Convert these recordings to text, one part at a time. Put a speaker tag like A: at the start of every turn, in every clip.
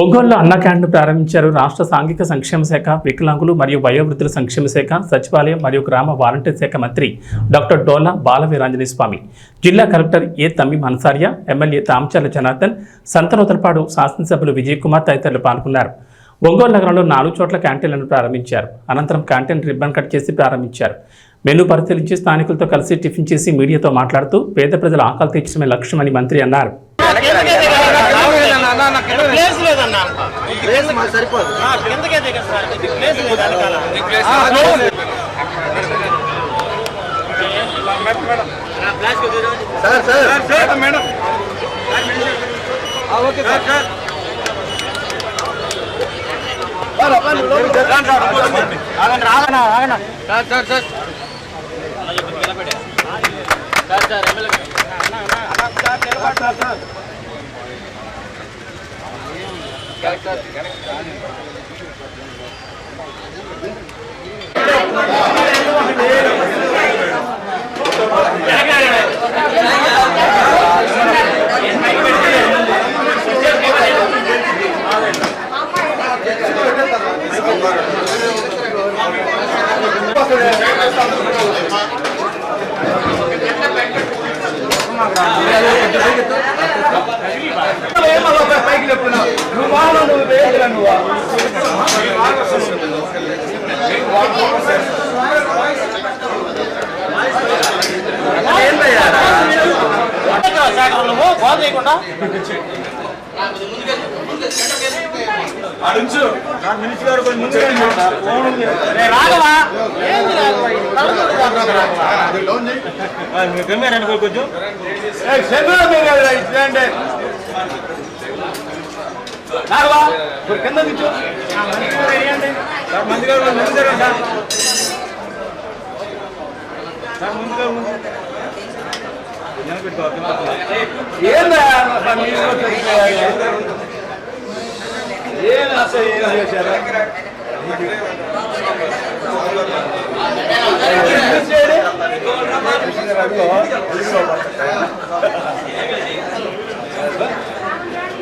A: ఒంగోలులో అన్న క్యాంటీన్ ప్రారంభించారు. రాష్ట్ర సాంఘిక సంక్షేమ శాఖ వికలాంగులు మరియు వయోవృద్ధుల సంక్షేమ శాఖ సచివాలయం మరియు గ్రామ వాలంటీర్ శాఖ మంత్రి డాక్టర్ డోలా బాలవీరాంజనేయ స్వామి జిల్లా collector A Tameem Ansariya MLA Thamacharla Janardhan Santhanuthalapadu శాసనసభ్యులు విజయ్ కుమార్ తదితరులు పాల్గొన్నారు. ఒంగోలు నగరంలో నాలుగు చోట్ల క్యాంటీన్లను ప్రారంభించారు. అనంతరం క్యాంటీన్ రిబ్బన్ కట్ చేసి ప్రారంభించారు. మెనూ పరిశీలించి స్థానికులతో కలిసి టిఫిన్ చేసి మీడియాతో మాట్లాడుతూ పేద ప్రజల ఆకలి తీర్చడమే లక్ష్యమని మంత్రి అన్నారు.
B: ప్లేస్ లేదన్నా
C: ప్లేస్ మాకు సరిపోదు
B: ఆ, కిందకే దిగదు సార్ ఇది ప్లేస్ లేదు వెనకాల
C: sir sir madam okay sir sir
B: ఆగండి ఆగండి ఆగండి
C: సార్ సార్ సార్ எனக்கு వేయగల నువ్వు
B: రాఘవా.
C: కొంచెం. ఇట్లాంటి ఇప్పుడు కింద కూర్చో మంది గారు మంది గారు సార్ సార్ ముందు గారు ముందు ఏందా ఏం అసలు ఏం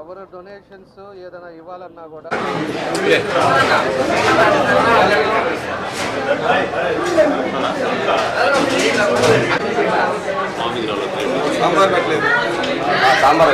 C: ఎవరు డొనేషన్స్ ఏదైనా ఇవ్వాలన్నా కూడా సాంబార్ పెట్టలేదు. సాంబార్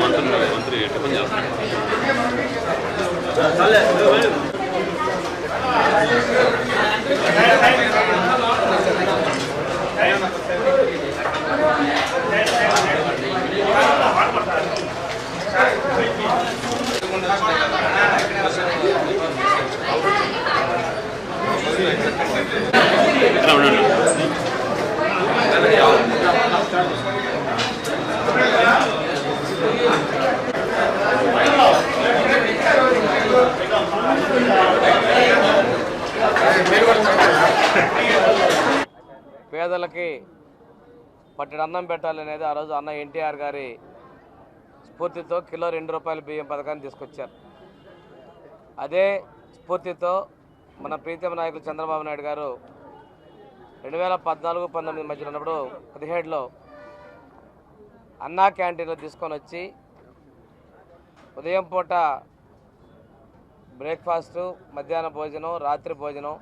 C: ಮಂತ್ರಿ ಮಂತ್ರಿ
D: పేదలకి పట్టిన అన్నం పెట్టాలనేది ఆ రోజు అన్న ఎన్టీఆర్ గారి స్ఫూర్తితో కిలో రెండు రూపాయల బియ్యం పథకాన్ని తీసుకొచ్చారు. అదే స్ఫూర్తితో మన ప్రీతమ నాయకులు చంద్రబాబు నాయుడు గారు రెండు వేల పద్నాలుగు పంతొమ్మిది మధ్యలో ఉన్నప్పుడు పదిహేడులో అన్నా క్యాంటీన్లో తీసుకొని వచ్చి ఉదయం పూట బ్రేక్ఫాస్టు మధ్యాహ్న భోజనం రాత్రి భోజనం